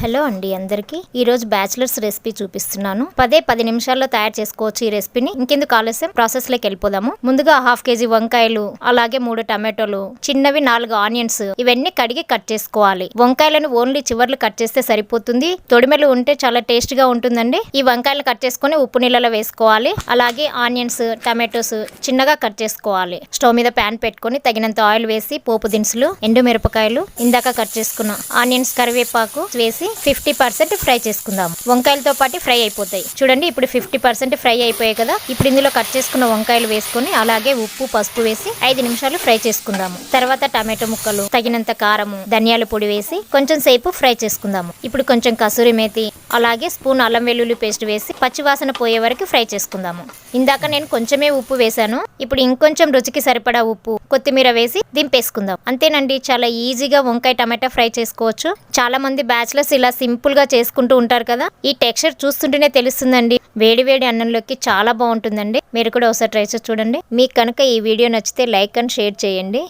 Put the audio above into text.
Hello అండి అందరికీ. ఈరోజు బ్యాచిలర్స్ రెసిపీ చూపిస్తున్నాను. పదే పది నిమిషాల్లో తయారు చేసుకోవచ్చు ఈ రెసిపీని. ఇంకెందుకు ఆలస్యం? ప్రాసెస్లోకి వెళ్ళిపోదాము. ముందుగా హాఫ్ కేజీ వంకాయలు అలాగే మూడు టమాటోలు చిన్నవి నాలుగు ఆనియన్స్ ఇవన్నీ కడిగి కట్ చేసుకోవాలి. వంకాయలను ఓన్లీ చివర్లు కట్ చేస్తే సరిపోతుంది. తొడిమెలు ఉంటే చాలా టేస్ట్గా ఉంటుందండి. ఈ వంకాయలు కట్ చేసుకుని ఉప్పు నీళ్ళలో వేసుకోవాలి. అలాగే ఆనియన్స్ టమాటోస్ చిన్నగా కట్ చేసుకోవాలి. స్టవ్ మీద ప్యాన్ పెట్టుకొని తగినంత ఆయిల్ వేసి పోపు దినుసులు ఎండు మిరపకాయలు ఇందాక కట్ చేసుకున్న ఆనియన్స్ కరివేపాకు వేసి ఫిఫ్టీ పర్సెంట్ ఫ్రై చేసుకుందాం. వంకాయలతో పాటు ఫ్రై అయిపోతాయి. చూడండి ఇప్పుడు ఫిఫ్టీ పర్సెంట్ ఫ్రై అయిపోయాయి కదా. ఇప్పుడు ఇందులో కట్ చేసుకున్న వంకాయలు వేసుకొని అలాగే ఉప్పు పసుపు వేసి ఐదు నిమిషాలు ఫ్రై చేసుకుందాము. తర్వాత టమాటో ముక్కలు తగినంత కారము ధనియాల పొడి వేసి కొంచెం సేపు ఫ్రై చేసుకుందాము. ఇప్పుడు కొంచెం కసూరి మేతి అలాగే స్పూన్ అల్లం వెల్లుల్లి పేస్ట్ వేసి పచ్చివాసన పోయే వరకు ఫ్రై చేసుకుందాము. ఇందాక నేను కొంచెమే ఉప్పు వేశాను. ఇప్పుడు ఇంకొంచెం రుచికి సరిపడా ఉప్పు కొత్తిమీర వేసి దింపేసుకుందాం. అంతేనండి చాలా ఈజీగా వంకాయ టమాటా ఫ్రై చేసుకోవచ్చు. చాలా మంది బ్యాచిలర్స్ ఇలా సింపుల్గా చేసుకుంటూ ఉంటారు కదా. ఈ టెక్స్చర్ చూస్తుంటేనే తెలుస్తుందండి. వేడి వేడి అన్నంలోకి చాలా బాగుంటుందండి. మీరు కూడా ఒకసారి ట్రై చేసి చూడండి. మీకు కనుక ఈ వీడియో నచ్చితే లైక్ అండ్ షేర్ చేయండి.